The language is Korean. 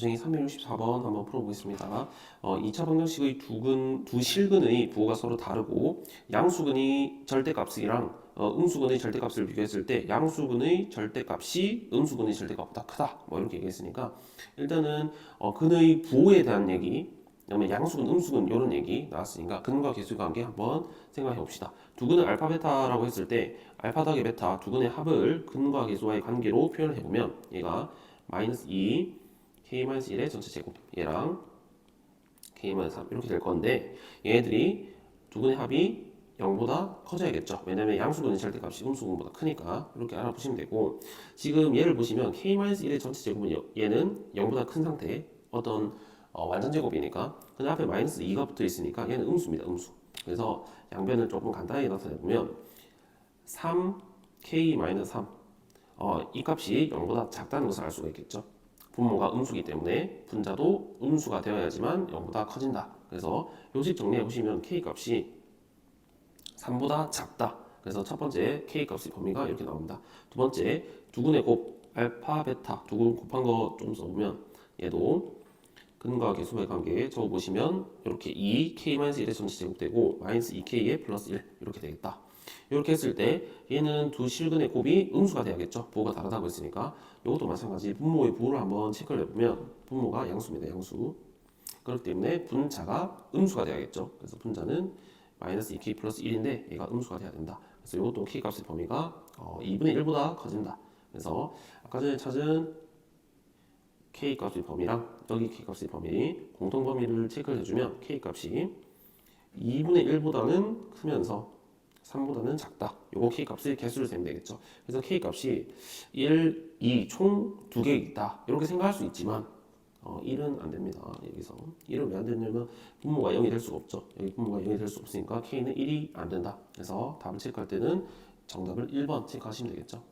도쟁이 364번 한번 풀어보겠습니다. 어, 2차 방정식의 두, 근, 두 실근의 부호가 서로 다르고 양수근의 절대값이랑 어, 음수근의 절대값을 비교했을 때 양수근의 절대값이 음수근의 절대값보다 크다. 뭐 이렇게 얘기했으니까 일단은 어, 근의 부호에 대한 얘기 그다음에 양수근, 음수근 이런 얘기 나왔으니까 근과 계수의 관계 한번 생각해 봅시다. 두 근을 알파 베타라고 했을 때 알파 더하기 베타 두 근의 합을 근과 계수와의 관계로 표현을 해보면 얘가 마이너스 2 k 마이너스 1의 전체 제곱 얘랑 k 마이너스 3 이렇게 될 건데 얘네들이 두 근의 합이 0보다 커져야겠죠. 왜냐면 양수근의 절대값이 음수근보다 크니까 이렇게 알아보시면 되고 지금 얘를 보시면 k 마이너스 1의 전체 제곱은 여- 얘는 0보다 큰 상태 어떤 어, 완전 제곱이니까 근데 앞에 마이너스 2가 붙어 있으니까 얘는 음수입니다. 음수. 그래서 양변을 조금 간단하게 나타내 보면 3k 마이너스 3 어, 이 값이 0보다 작다는 것을 알 수가 있겠죠. 분모가 음수기 때문에 분자도 음수가 되어야지만 0보다 커진다. 그래서 요식 정리해 보시면 k 값이 3보다 작다. 그래서 첫 번째 k 값의 범위가 이렇게 나옵니다. 두 번째 두근의 곱 알파 베타 두근 곱한 거 좀 써보면 얘도 근과 계수의 관계 적어보시면 이렇게 2k-1의 전체 제곱되고 마이너스 2k의 플러스 1 이렇게 되겠다. 이렇게 했을 때 얘는 두 실근의 곱이 음수가 돼야겠죠. 부호가 다르다고 했으니까 이것도 마찬가지 분모의 부호를 한번 체크를 해보면 분모가 양수입니다. 양수. 그렇기 때문에 분자가 음수가 돼야겠죠. 그래서 분자는 마이너스 2k 플러스 1인데 얘가 음수가 돼야 된다. 그래서 이것도 k 값의 범위가 어, 2분의 1보다 커진다. 그래서 아까 전에 찾은 k 값의 범위랑 여기 k 값의 범위 공통 범위를 체크를 해주면 k 값이 2분의 1보다는 크면서 3보다는 작다. 요거 k 값의 개수를 세면 되겠죠. 그래서 k 값이 1, 2, 총 두 개 있다. 이렇게 생각할 수 있지만 어, 1은 안 됩니다. 여기서 1은 왜 안 되냐면 분모가 0이 될 수가 없죠. 여기 분모가 0이 될 수 없으니까 k는 1이 안 된다. 그래서 답을 체크할 때는 정답을 1번 체크하시면 되겠죠.